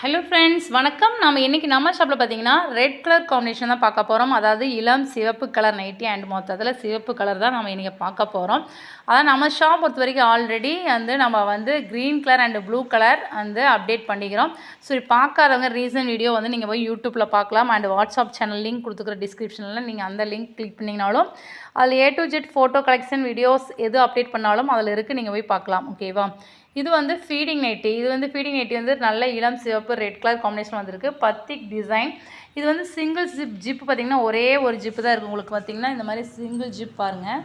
Hello friends வணக்கம். நம்ம இன்றைக்கி நம்ம ஷாப்பில் பார்த்தீங்கன்னா ரெட் கலர் காம்பினேஷன் தான் பார்க்க போகிறோம் அதாவது இளம் சிவப்பு கலர் நைட்டி அண்ட் மொத்தத்தில் சிவப்பு கலர் தான் நம்ம இன்றைக்கி பார்க்க போகிறோம் அதான் நம்ம ஷாப் பொறுத்த வரைக்கும் ஆல்ரெடி வந்து நம்ம வந்து green colour and blue colour வந்து அப்டேட் பண்ணிக்கிறோம். ஸோ பார்க்காதவங்க ரீசன்ட் வீடியோ வந்து நீங்கள் போய் யூடியூப்பில் பார்க்கலாம். அண்ட் வாட்ஸ்அப் சேனல் லிங்க் கொடுத்துக்கிற டிஸ்கிரிப்ஷனில் நீங்கள் அந்த லிங்க் கிளிக் பண்ணிங்கனாலும் அதில் A to Z photo collection videos எது அப்டேட் பண்ணாலும் அதில் இருக்குது நீங்கள் போய் பார்க்கலாம். ஓகேவா இது வந்து ஃபீடிங் நைட்டி இது வந்து ஃபீடிங் நைட்டி வந்து நல்ல இளம் சிவப்பு ரெட் கலர் காம்பினேஷன் வந்திருக்கு. பத்திக் டிசைன் இது வந்து சிங்கிள் ஜிப் ஜிப் பார்த்தீங்கன்னா ஒரே ஒரு ஜிப்பு தான் இருக்கும் உங்களுக்கு பார்த்தீங்கன்னா இந்த மாதிரி சிங்கிள் ஜிப் பாருங்கள்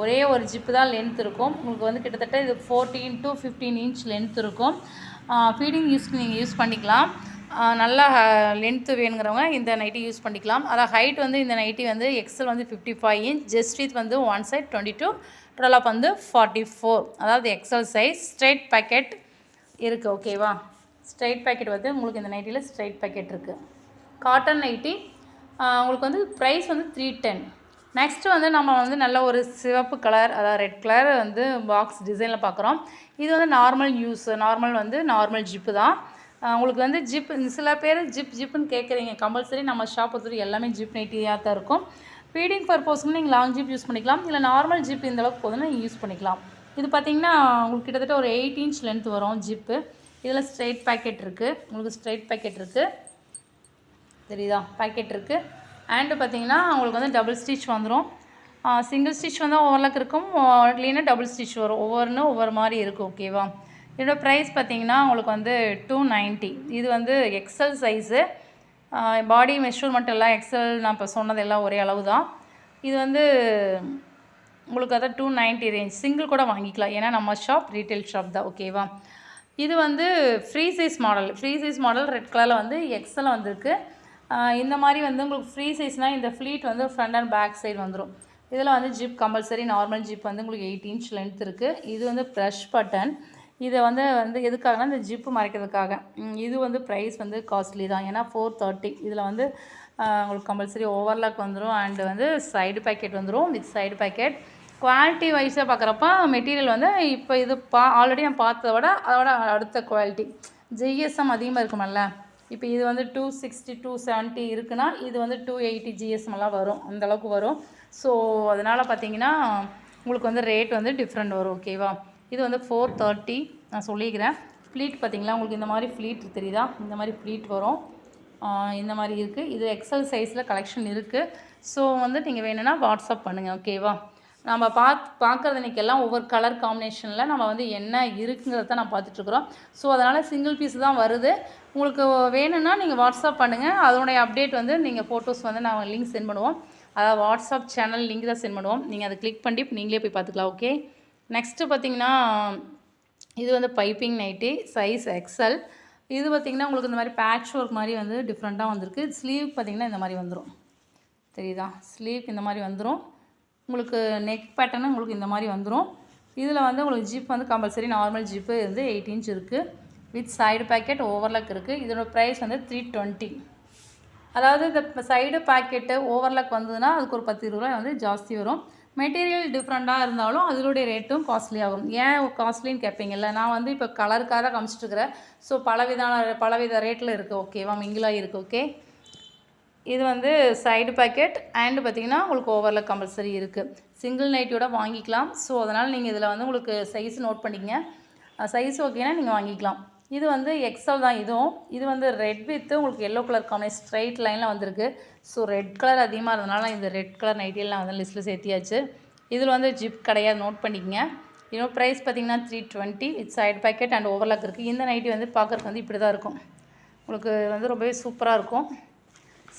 ஒரே ஒரு ஜிப்பு தான் லென்த் இருக்கும். உங்களுக்கு வந்து கிட்டத்தட்ட இது fourteen to fifteen inch length இருக்கும். ஃபீடிங் யூஸ்க்கு நீங்கள் யூஸ் பண்ணிக்கலாம். நல்லா லென்த்து வேணுங்கிறவங்க இந்த நைட்டி யூஸ் பண்ணிக்கலாம். அதான் ஹைட் வந்து இந்த நைட்டி வந்து எக்ஸல் வந்து fifty five inch just with வந்து ஒன் சைட் டுவெண்ட்டி டூ டோட்டலாக வந்து ஃபார்ட்டி ஃபோர் அதாவது எக்ஸல் சைஸ் ஸ்ட்ரைட் பேக்கெட் இருக்குது ஓகேவா ஸ்ட்ரைட் பேக்கெட் வந்து உங்களுக்கு இந்த நைட்டியில் ஸ்ட்ரைட் பேக்கெட் இருக்குது காட்டன் நைட்டி உங்களுக்கு வந்து ப்ரைஸ் வந்து த்ரீ டென் நெக்ஸ்ட்டு வந்து நம்ம வந்து நல்ல ஒரு சிவப்பு கலர் அதாவது ரெட் கலர் வந்து பாக்ஸ் டிசைனில் பார்க்குறோம் இது வந்து நார்மல் யூஸ் நார்மல் வந்து நார்மல் ஜிப்பு தான். உங்களுக்கு வந்து ஜிப் சில பேர் ஜிப் ஜிப்புன்னு கேட்குறீங்க கம்பல்சரி நம்ம ஷாப் பொறுத்தவரைக்கும் எல்லாமே ஜிப் நைட்டியாக தான் இருக்கும். ஃபீடிங் பர்பஸ்க்கு நீங்கள் லாங் ஜிப் யூஸ் பண்ணிக்கலாம். இல்லை நார்மல் ஜிப் இந்த அளவுக்கு நீங்கள் யூஸ் பண்ணிக்கலாம். இது பார்த்தீங்கன்னா உங்களுக்கு கிட்டத்தட்ட ஒரு எயிட் இன்ச் லென்த் வரும் ஜிப்பு. இதில் ஸ்ட்ரைட் பேக்கெட் இருக்குது உங்களுக்கு ஸ்ட்ரைட் பேக்கெட் இருக்குது தெரியுதா? பேக்கெட் இருக்குது அண்டு பார்த்தீங்கன்னா உங்களுக்கு வந்து டபுள் ஸ்டிச் வந்துடும் சிங்கிள் ஸ்டிச் வந்து ஓவர்லாக் இருக்கும். இல்லைன்னா டபுள் ஸ்டிச் வரும். ஒவ்வொன்றும் ஒவ்வொரு மாதிரி இருக்கும் ஓகேவா இதோட ப்ரைஸ் பார்த்தீங்கன்னா உங்களுக்கு வந்து டூ நைன்ட்டி இது வந்து எக்ஸல் சைஸு பாடி மெஷர்மெண்ட் எல்லாம் எக்ஸல் நான் இப்போ சொன்னது எல்லாம் ஒரே அளவு தான் இது வந்து உங்களுக்கு அதான் டூ நைன்ட்டி ரேஞ்ச் சிங்கிள் கூட வாங்கிக்கலாம். ஏன்னா நம்ம ஷாப் ரீட்டைல் ஷாப் தான் ஓகேவா இது வந்து free size model free size model red கலரில் வந்து எக்ஸல் வந்திருக்கு. இந்த மாதிரி வந்து உங்களுக்கு ஃப்ரீ சைஸ்னால் இந்த ஃப்ளீட் வந்து ஃப்ரண்ட் அண்ட் பேக் சைடு வந்துடும் இதில் வந்து ஜிப் கம்பல்சரி நார்மல் ஜிப் வந்து உங்களுக்கு எயிட் இன்ச் லென்த் இருக்குது இது வந்து ப்ரஷ் பட்டன் இதை வந்து வந்து எதுக்காகனா இந்த ஜிப்பு மறைக்கிறதுக்காக. இது வந்து ப்ரைஸ் வந்து காஸ்ட்லி தான். ஏன்னா ஃபோர் தேர்ட்டி இதில் வந்து உங்களுக்கு கம்பல்சரி ஓவர்லாக் வந்துடும் அண்டு வந்து சைடு பேக்கெட் வந்துடும் வித் சைடு பேக்கெட் குவாலிட்டி வைஸாக பார்க்குறப்ப மெட்டீரியல் வந்து இப்போ இது பா ஆல்ரெடி நான் பார்த்ததை விட அதோட அடுத்த குவாலிட்டி ஜிஎஸ்எம் அதிகமாக இருக்குமல்ல? இப்போ இது வந்து டூ சிக்ஸ்டி டூ செவன்ட்டி இருக்குன்னா இது வந்து டூ எயிட்டி ஜிஎஸ்எம் எல்லாம் வரும். அந்தளவுக்கு வரும். ஸோ அதனால் பார்த்தீங்கன்னா உங்களுக்கு வந்து ரேட் வந்து டிஃப்ரெண்ட் வரும் ஓகேவா இது வந்து ஃபோர் தேர்ட்டி நான் சொல்லிக்கிறேன். ஃப்ளீட் பார்த்தீங்களா? உங்களுக்கு இந்த மாதிரி ஃப்ளீட் தெரியுதா? இந்த மாதிரி ஃப்ளீட் வரும். இந்த மாதிரி இருக்குது இது எக்ஸல் சைஸில் கலெக்ஷன் இருக்குது ஸோ வந்து நீங்கள் வேணும்னா வாட்ஸ்அப் பண்ணுங்கள் ஓகேவா நம்ம பாத் பார்க்குறது இன்றைக்கெல்லாம் ஒவ்வொரு கலர் காம்பினேஷனில் நம்ம வந்து என்ன இருக்குங்கிறத நான் பார்த்துட்ருக்குறோம் ஸோ அதனால் சிங்கிள் பீஸ் தான் வருது. உங்களுக்கு வேணும்னா நீங்கள் வாட்ஸ்அப் பண்ணுங்கள் அதனுடைய அப்டேட் வந்து நீங்கள் ஃபோட்டோஸ் வந்து நாங்கள் லிங்க் சென்ட் பண்ணுவோம். அதாவது வாட்ஸ்அப் சேனல் லிங்க் தான் சென்ட் பண்ணுவோம். நீங்கள் அதை கிளிக் பண்ணி நீங்களே போய் பார்த்துக்கலாம் ஓகே நெக்ஸ்ட்டு பார்த்தீங்கன்னா இது வந்து பைப்பிங் நைட்டி சைஸ் எக்ஸல் இது பார்த்திங்கன்னா உங்களுக்கு இந்த மாதிரி பேட்ச் ஒர்க் மாதிரி வந்து டிஃப்ரெண்ட்டாக வந்திருக்கு. ஸ்லீவ் பார்த்திங்கன்னா இந்த மாதிரி வந்துடும் தெரியுதா? ஸ்லீவ் இந்த மாதிரி வந்துடும் உங்களுக்கு நெக் பேட்டர்னு உங்களுக்கு இந்த மாதிரி வந்துடும் இதில் வந்து உங்களுக்கு ஜிப் வந்து கம்பல்சரி நார்மல் ஜிப்பு வந்து எயிட் இன்ச் இருக்குது வித் சைடு பேக்கெட் ஓவர்லக் இருக்குது இதோட ப்ரைஸ் வந்து த்ரீ டுவெண்ட்டி அதாவது இந்த சைடு பேக்கெட்டு ஓவர்லக் வந்ததுன்னா அதுக்கு ஒரு பத்து இருபது ரூபாய் வந்து ஜாஸ்தி வரும். மெட்டீரியல் டிஃப்ரெண்ட்டாக இருந்தாலும் அதனுடைய ரேட்டும் காஸ்ட்லி ஆகும். ஏன் காஸ்ட்லின்னு கேட்பீங்கல்ல நான் வந்து இப்போ கலருக்காக தான் காமிச்சிட்ருக்கிறேன் ஸோ பலவிதான பலவித ரேட்டில் இருக்குது ஓகேவா மிங்கிலாக இருக்குது ஓகே இது வந்து சைடு பேக்கெட் அண்டு பார்த்தீங்கன்னா உங்களுக்கு ஓவரில் கம்பல்சரி இருக்குது சிங்கிள் நைட்டியோட வாங்கிக்கலாம். ஸோ அதனால் நீங்கள் இதில் வந்து உங்களுக்கு சைஸ் நோட் பண்ணிக்கங்க. சைஸ் ஓகேனா நீங்கள் வாங்கிக்கலாம். இது வந்து எக்ஸல் தான். இதுவும் இது வந்து ரெட் வித்து உங்களுக்கு எல்லோ கலர் காம்பினேஷன் ஸ்ட்ரைட் லைனில் வந்திருக்கு. ஸோ ரெட் கலர் அதிகமாக இருந்தனால இந்த ரெட் கலர் நைட்டியில் நான் வந்து லிஸ்ட்டில் சேர்த்தியாச்சு. இதில் வந்து ஜிப் கிடையாது. நோட் பண்ணிக்கங்க. இன்னும் ப்ரைஸ் பார்த்தீங்கன்னா three twenty with side pocket and overlock இருக்குது இந்த நைட்டி வந்து பார்க்குறதுக்கு வந்து இப்படி தான் இருக்கும். உங்களுக்கு வந்து ரொம்பவே சூப்பராக இருக்கும்.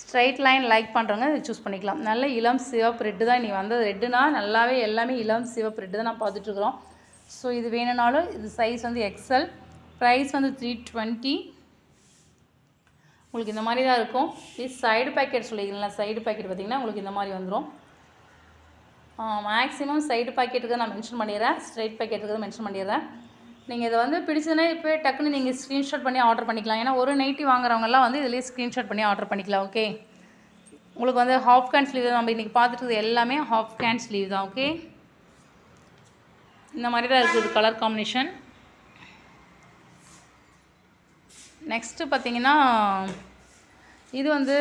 ஸ்ட்ரைட் லைன் லைக் பண்ணுறவங்க இதை சூஸ் பண்ணிக்கலாம். நல்ல இளம் சிவப்பு ரெட்டு தான். நீ வந்தது ரெட்டுனா நல்லாவே எல்லாமே இளம் சிவப்பு ரெட்டு தான் நான் பார்த்துட்ருக்குறோம் ஸோ இது வேணும்னாலும் இது சைஸ் வந்து எக்ஸல் ப்ரைஸ் வந்து த்ரீ டுவெண்ட்டி உங்களுக்கு இந்த மாதிரி தான் இருக்கும். இது சைடு பேக்கெட் சொல்லிக்கிறீங்களா சைடு பேக்கெட் பார்த்திங்கன்னா உங்களுக்கு இந்த மாதிரி வந்துடும் மேக்ஸிமம் சைடு பாக்கெட்டுக்கு நான் மென்ஷன் பண்ணிடுறேன். ஸ்ட்ரைட் பாக்கெட்டுக்கு மென்ஷன் பண்ணிடுறேன். நீங்கள் இதை வந்து பிடிச்சதுன்னா இப்போ டக்குன்னு நீங்கள் ஸ்க்ரீன்ஷாட் பண்ணி ஆர்டர் பண்ணிக்கலாம். ஏன்னா ஒரு நைட்டி வாங்குறவங்கலாம் வந்து இதிலேயே ஸ்க்ரீன்ஷாட் பண்ணி ஆர்டர் பண்ணிக்கலாம் ஓகே உங்களுக்கு வந்து ஹாஃப் கேன் ஸ்லீவ் நம்ம இன்றைக்கி பார்த்துட்டு எல்லாமே ஹாஃப் கேன் ஸ்லீவ் தான் ஓகே இந்த மாதிரி தான் இருக்குது கலர் காம்பினேஷன் நெக்ஸ்ட்டு பார்த்தீங்கன்னா இது வந்து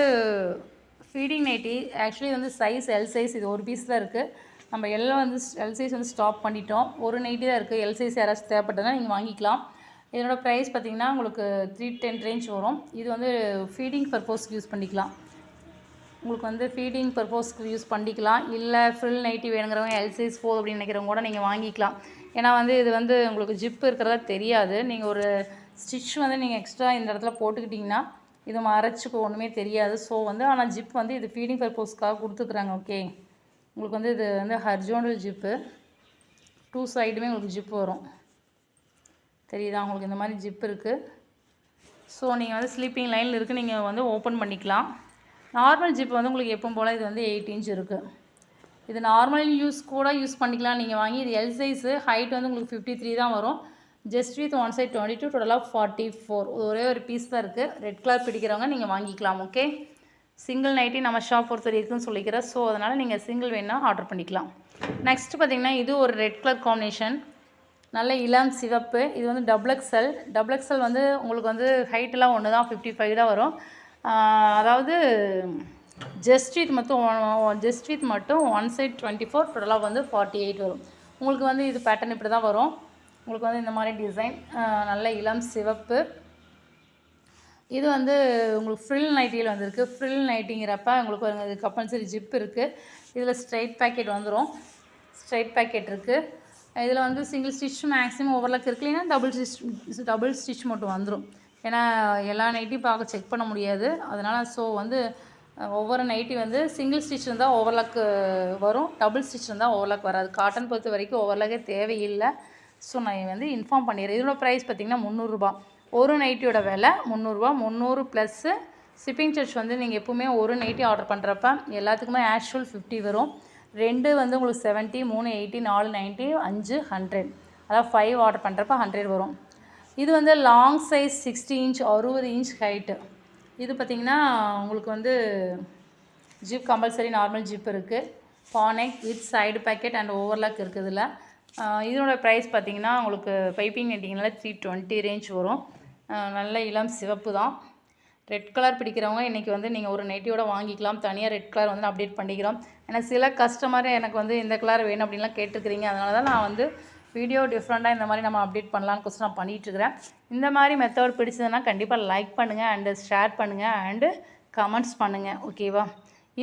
ஃபீடிங் நைட்டி ஆக்சுவலி வந்து சைஸ் எல் சைஸ் இது ஒரு பீஸ் தான் இருக்குது நம்ம எல்லாம் வந்து எல் சைஸ் வந்து ஸ்டாப் பண்ணிட்டோம். ஒரு நைட்டி தான் இருக்குது எல் சைஸ் யாராச்சும் தேவைப்பட்டதுனா நீங்கள் வாங்கிக்கலாம். இதனோட ப்ரைஸ் பார்த்தீங்கன்னா உங்களுக்கு த்ரீ டென் ரேஞ்ச் வரும். இது வந்து ஃபீடிங் பர்பஸ்க்கு யூஸ் பண்ணிக்கலாம். உங்களுக்கு வந்து ஃபீடிங் பர்பஸ்க்கு யூஸ் பண்ணிக்கலாம். இல்லை ஃபில் நைட்டி வேணுங்கிறவங்க எல் சைஸ் போதும் அப்படின்னு நினைக்கிறவங்க கூட நீங்கள் வாங்கிக்கலாம். ஏன்னா வந்து இது வந்து உங்களுக்கு ஜிப் இருக்கிறதா தெரியாது. நீங்கள் ஒரு ஸ்டிச் வந்து நீங்கள் எக்ஸ்ட்ரா இந்த இடத்துல போட்டுக்கிட்டிங்கன்னா இது மறைச்சிக்கு ஒன்றுமே தெரியாது. ஸோ வந்து ஆனால் ஜிப் வந்து இது ஃபீடிங் பர்பஸ்க்காக கொடுத்துக்குறாங்க ஓகே உங்களுக்கு வந்து இது வந்து ஹர்ஜோனல் ஜிப்பு டூ சைடுமே உங்களுக்கு ஜிப் வரும். தெரியுதா உங்களுக்கு? இந்த மாதிரி ஜிப் இருக்குது ஸோ நீங்கள் வந்து ஸ்லீப்பிங் லைனில் இருக்குது நீங்கள் வந்து ஓப்பன் பண்ணிக்கலாம். நார்மல் ஜிப் வந்து உங்களுக்கு எப்பவும் போல் இது வந்து எயிட் இன்ச் இருக்குது இது நார்மல் யூஸ் கூட யூஸ் பண்ணிக்கலாம். நீங்கள் வாங்கி இது எல் சைஸு ஹைட் வந்து உங்களுக்கு ஃபிஃப்டி த்ரீ தான் வரும். Just with one side twenty two டோட்டலாக ஃபார்ட்டி ஃபோர் ஒரே ஒரு பீஸ் தான் இருக்குது ரெட் கலர் பிடிக்கிறவங்க நீங்கள் வாங்கிக்கலாம் ஓகே சிங்கிள் நைட்டி நம்ம ஷாப் பொறுத்த இருக்குன்னு சொல்லிக்கிறேன். ஸோ அதனால் நீங்கள் சிங்கிள் வேணால் ஆர்டர் பண்ணிக்கலாம். நெக்ஸ்ட் பார்த்தீங்கன்னா இது ஒரு ரெட் கலர் காம்பினேஷன் நல்ல இளம் சிவப்பு. இது வந்து டபுள் எக்ஸல் டபுள் எக்ஸல் வந்து உங்களுக்கு வந்து ஹைட்டெல்லாம் ஒன்று தான் ஃபிஃப்டி ஃபைவ் தான் வரும். அதாவது ஜஸ்ட் வித் மட்டும் ஜஸ்ட் வித் மட்டும் ஒன் சைட் டுவெண்ட்டி ஃபோர் டோட்டலாக வந்து ஃபார்ட்டி எயிட் வரும். உங்களுக்கு வந்து இது பேட்டர்ன் இப்படி தான் வரும். உங்களுக்கு வந்து இந்த மாதிரி டிசைன் நல்ல இளம் சிவப்பு. இது வந்து உங்களுக்கு ஃப்ரில் நைட்டியில் வந்திருக்கு. ஃப்ரில் நைட்டிங்கிறப்ப உங்களுக்கு ஒரு கம்பல்சரி ஜிப் இருக்குது இதில் ஸ்ட்ரைட் பேக்கெட் வந்துடும் ஸ்ட்ரைட் பேக்கெட் இருக்குது இதில் வந்து சிங்கிள் ஸ்டிச் மேக்ஸிமம் ஓவர்லாக் இருக்கு இல்லைன்னா டபுள் ஸ்டிச் டபுள் ஸ்டிச் மட்டும் வந்துடும் ஏன்னா எல்லா நைட்டியும் பார்க்க செக் பண்ண முடியாது. அதனால் ஸோ வந்து ஒவ்வொரு நைட்டி வந்து சிங்கிள் ஸ்டிச் இருந்தால் ஓவர்லாக் வரும். டபுள் ஸ்டிச் இருந்தால் ஓவர்லாக் வராது. காட்டன் பொறுத்த வரைக்கும் ஓவர்லாக்கே தேவையில்லை. ஸோ நான் வந்து இன்ஃபார்ம் பண்ணிடுறேன். இதோட ப்ரைஸ் பார்த்திங்கன்னா முந்நூறுரூபா ஒரு நைட்டியோட விலை முந்நூறுரூவா முந்நூறு ப்ளஸ்ஸு ஷிப்பிங் சார்ஜ் வந்து நீங்கள் எப்பவுமே ஒரு நைட்டி ஆர்டர் பண்ணுறப்ப எல்லாத்துக்குமே ஆஷ்வல் ஃபிஃப்டி வரும். ரெண்டு வந்து உங்களுக்கு செவன்ட்டி மூணு எயிட்டி நாலு நைன்ட்டி அஞ்சு ஹண்ட்ரட் அதாவது ஃபைவ் ஆர்டர் பண்ணுறப்ப ஹண்ட்ரட் வரும். இது வந்து லாங் சைஸ் சிக்ஸ்டி இன்ச் அறுபது இன்ச் ஹைட்டு இது பார்த்திங்கன்னா உங்களுக்கு வந்து ஜிப் கம்பல்சரி நார்மல் ஜிப் இருக்குது பானெக் with side pocket and overlock இருக்குது இதில் இதனோட ப்ரைஸ் பார்த்தீங்கன்னா உங்களுக்கு பைப்பிங் நெட்டிங்கனால த்ரீ டுவெண்ட்டி ரேஞ்ச் வரும். நல்ல இளம் சிவப்பு தான். ரெட் கலர் பிடிக்கிறவங்க இன்றைக்கி வந்து நீங்கள் ஒரு நைட்டியோட வாங்கிக்கலாம். தனியாக ரெட் கலர் வந்து அப்டேட் பண்ணிக்கிறோம். ஏன்னா சில கஸ்டமர் எனக்கு வந்து இந்த கலர் வேணும் அப்படின்லாம் கேட்டிருக்கிறீங்க அதனால தான் நான் வந்து வீடியோ டிஃப்ரெண்ட்டாக இந்த மாதிரி நம்ம அப்டேட் பண்ணலான்னு கொஸ்டின் நான் பண்ணிகிட்ருக்கிறேன் இந்த மாதிரி மெத்தட் பிடிச்சதுன்னா கண்டிப்பாக லைக் பண்ணுங்கள் அண்டு ஷேர் பண்ணுங்கள் அண்டு கமெண்ட்ஸ் பண்ணுங்கள் ஓகேவா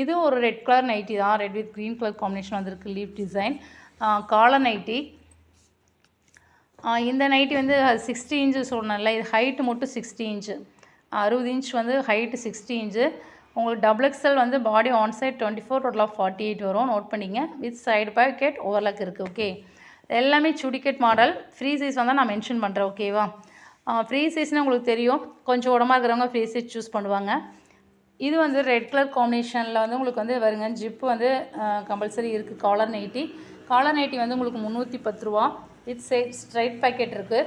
இது ஒரு ரெட் கலர் நைட்டி தான். Red with green colour combination வந்திருக்கு லீவ் டிசைன் காலர் நைட்டி இந்த நைட்டி வந்து சிக்ஸ்டி இன்ச்சு சொன்னல இது ஹைட்டு மட்டும் சிக்ஸ்டி இன்ச்சு அறுபது இன்ச் வந்து ஹைட்டு சிக்ஸ்டி இன்ச்சு உங்களுக்கு டபுள் எக்ஸல் வந்து body on side twenty four டோட்டலாக ஃபார்ட்டி எயிட் வரும். நோட் பண்ணிங்க. வித் சைடு பாக்கெட் ஓவர்லாக் இருக்குது ஓகே எல்லாமே சுடிக்கெட் மாடல். ஃப்ரீ சைஸ் வந்தால் நான் மென்ஷன் பண்ணுறேன் ஓகேவா ஃப்ரீ சைஸ்னால் உங்களுக்கு தெரியும். கொஞ்சம் உடம்பா இருக்கிறவங்க ஃப்ரீ சைஸ் சூஸ் பண்ணுவாங்க. இது வந்து ரெட் கலர் காம்பினேஷனில் வந்து உங்களுக்கு வந்து வருங்க. ஜிப்பு வந்து கம்பல்சரி இருக்குது காலர் நைட்டி. காலர் நைட்டி வந்து உங்களுக்கு முந்நூற்றி பத்து ரூபா. வித் சே ஸ்ட்ரைட் பேக்கெட் இருக்குது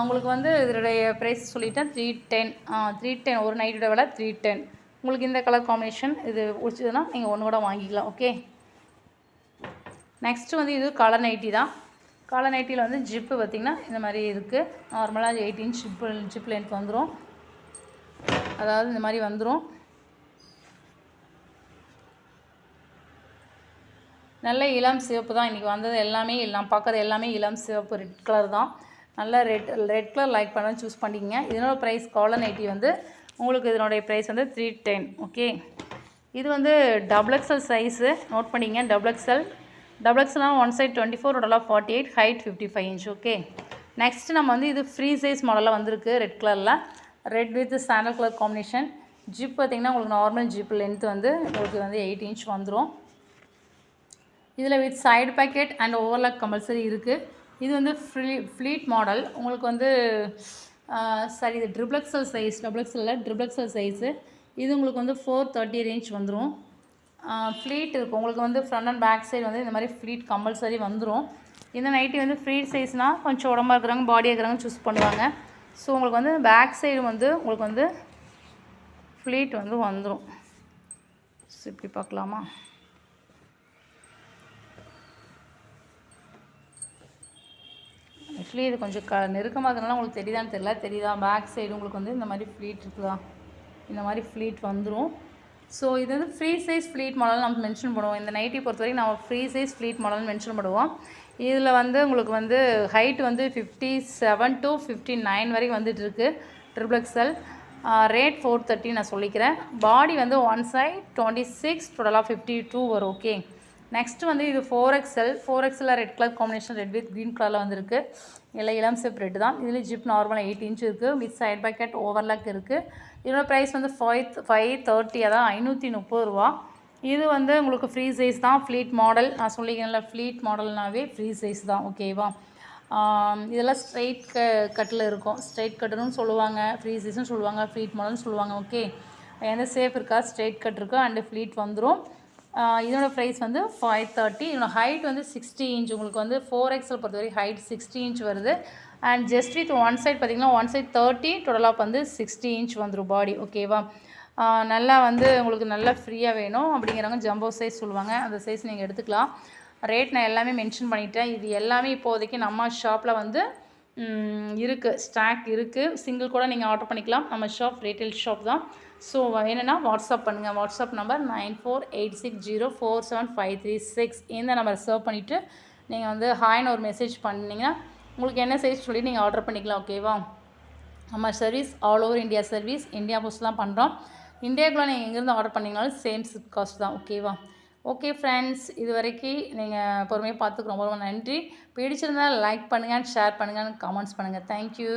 உங்களுக்கு வந்து இதனுடைய ப்ரைஸ் சொல்லிட்டேன் த்ரீ டென் த்ரீ டென் ஒரு நைட்டோட விலை த்ரீ டென் உங்களுக்கு இந்த கலர் காம்பினேஷன் இது பிடிச்சதுன்னா நீங்கள் ஒன்று கூட வாங்கிக்கலாம் ஓகே நெக்ஸ்ட்டு வந்து இது கலர் நைட்டி தான். கலர் நைட்டியில் வந்து ஜிப்பு பார்த்திங்கன்னா இந்த மாதிரி இருக்குது நார்மலாக எயிட்டீன் ஜிப்பு ஜிப் லென்த் வந்துடும் அதாவது இந்த மாதிரி வந்துடும் நல்ல இளம் சிவப்பு தான். இன்றைக்கி வந்தது எல்லாமே நான் பார்க்குறது எல்லாமே இளம் சிவப்பு ரெட் கலர் தான். நல்ல ரெட் ரெட் கலர் லைக் பண்ண சூஸ் பண்ணிக்கங்க. இதனோட ப்ரைஸ் காலர் நைட்டி வந்து உங்களுக்கு இதனுடைய ப்ரைஸ் வந்து த்ரீ டென் ஓகே இது வந்து டபுள் எக்ஸல் சைஸு நோட் பண்ணிங்க டபுள் எக்ஸல் டபுள் எக்ஸ்எல்னால் ஒன் சைட் டுவெண்ட்டி ஃபோர் டோட்டலாக forty eight height fifty five inch okay next நம்ம வந்து இது ஃப்ரீ சைஸ் மாடலில் வந்திருக்கு ரெட் கலரில் red with sandal colour combination zip பார்த்திங்கன்னா உங்களுக்கு நார்மல் ஜிப் லென்த் வந்து உங்களுக்கு வந்து எயிட் இன்ச் வந்துடும் இதில் with side pocket and overlock compulsory இருக்குது இது வந்து ஃப்ளீ ஃப்ளீட் மாடல் உங்களுக்கு வந்து சாரி இது ட்ரிப்ளெக்ஸல் சைஸ் டபுள்எக்ஸலில் ட்ரிப்ளெக்ஸல் சைஸு இது உங்களுக்கு வந்து ஃபோர் தேர்ட்டி ரேஞ்ச் வந்துடும் ஃப்ளீட் இருக்கும் உங்களுக்கு வந்து ஃப்ரண்ட் அண்ட் பேக் சைடு வந்து இந்த மாதிரி ஃப்ளீட் கம்பல்சரி வந்துடும் இந்த நைட்டி வந்து ஃப்ரீ சைஸ்னால் கொஞ்சம் உடம்பாக இருக்கிறவங்க பாடி இருக்கிறவங்க சூஸ் பண்ணுவாங்க. ஸோ உங்களுக்கு வந்து பேக் சைடு வந்து உங்களுக்கு வந்து ஃப்ளீட் வந்து வந்துடும் ஸோ இப்படி பார்க்கலாமா? ஆக்சுவலி இது கொஞ்சம் க நெருக்கமாக இருக்கிறனால உங்களுக்கு தெரியுதான்னு தெரியல. தெரியுதா? பேக் சைடு உங்களுக்கு வந்து இந்த மாதிரி ஃப்ளீட் இருக்குதா? இந்த மாதிரி ஃப்ளீட் வந்துடும் ஸோ இது வந்து ஃப்ரீ சைஸ் ஃப்ளீட் மாடல் நம்ம மென்ஷன் பண்ணுவோம். இந்த நைட்டி பொறுத்த வரைக்கும் நம்ம free size pleat model mention பண்ணுவோம். இதில் வந்து உங்களுக்கு வந்து ஹைட் வந்து fifty seven to fifty nine வரைக்கும் வந்துட்டு இருக்கு. Triple XL rate four thirty நான் சொல்லிக்கிறேன். பாடி வந்து ஒன் சைட் டுவெண்ட்டி சிக்ஸ் டோட்டலாக ஃபிஃப்டி டூ வரும் ஓகே நெக்ஸ்ட் வந்து இது ஃபோர் எக்ஸ்எல் ஃபோர் எக்ஸில் red colour combination red with green கலரில் வந்திருக்கு. இல்லை இளம் சிப் ரெட் தான். இதில் ஜிப் நார்மலாக எயிட் இன்ச் இருக்குது வித் சைட் பேக்கெட் ஓவர்லாக் இருக்குது இதோட ப்ரைஸ் வந்து ஃபைவ் ஃபைவ் தேர்ட்டி அதான் ஐநூற்றி முப்பது ரூபா. இது வந்து உங்களுக்கு ஃப்ரீ சைஸ் தான். ஃப்ளீட் மாடல் நான் சொல்லிக்கிறேன்ல ஃப்ளீட் மாடல்னாவே ஃப்ரீ சைஸ் தான். ஓகேவா இதெல்லாம் ஸ்ட்ரைட் க கட்டில் இருக்கும். ஸ்ட்ரைட் கட்டுன்னு சொல்லுவாங்க. ஃப்ரீ சைஸ்னு சொல்லுவாங்க. ஃப்ளீட் மாடல்னு சொல்லுவாங்க. ஓகே எந்த சேஃப் இருக்கா? ஸ்ட்ரைட் கட் இருக்கோ. அண்டு ஃப்ளீட் வந்துடும் இதோட ப்ரைஸ் வந்து ஃபைவ் தேர்ட்டி இதோட ஹைட் வந்து சிக்ஸ்டி இன்ச் உங்களுக்கு வந்து ஃபோர் எக்ஸல் பொறுத்தவரைக்கும் ஹைட் சிக்ஸ்டி இன்ச் வருது. And just with one side பார்த்தீங்கன்னா ஒன் சைட் தேர்ட்டி டோட்டலாக வந்து சிக்ஸ்டி இன்ச் வந்துடும் பாடி ஓகேவா நல்லா வந்து உங்களுக்கு நல்லா ஃப்ரீயாக வேணும் அப்படிங்கிறவங்க ஜம்போ சைஸ் சொல்லுவாங்க. அந்த சைஸ் நீங்கள் எடுத்துக்கலாம். ரேட் நான் எல்லாமே மென்ஷன் பண்ணிட்டேன். இது எல்லாமே இப்போதைக்கு நம்ம ஷாப்பில் வந்து இருக்குது ஸ்டாக் இருக்குது சிங்கிள் கூட நீங்கள் ஆர்டர் பண்ணிக்கலாம். நம்ம ஷாப் ரீட்டைல் ஷாப் தான். ஸோ என்னென்னா வாட்ஸ்அப் பண்ணுங்கள் WhatsApp number nine four eight six zero four seven five three six இந்த நம்பரை சர்வ் பண்ணிவிட்டு நீங்கள் வந்து ஹாய்னு ஒரு மெசேஜ் பண்ணிங்கன்னா உங்களுக்கு என்ன சைஸ் சொல்லி நீங்கள் ஆர்டர் பண்ணிக்கலாம் ஓகேவா நம்ம service all over India service India போஸ்ட்லாம் பண்ணுறோம் இந்தியாவுக்குள்ளே நீங்கள் எங்கேருந்து ஆர்டர் பண்ணிங்கனாலும் சேம் காஸ்ட் தான் ஓகேவா ஓகே ஃப்ரெண்ட்ஸ் இது வரைக்கும் நீங்கள் பொறுமையாக பார்த்துக்கு ரொம்ப ரொம்ப நன்றி. பிடிச்சிருந்தா லைக் பண்ணுங்கள் ஷேர் பண்ணுங்கள் கமெண்ட்ஸ் பண்ணுங்கள் தேங்க்யூ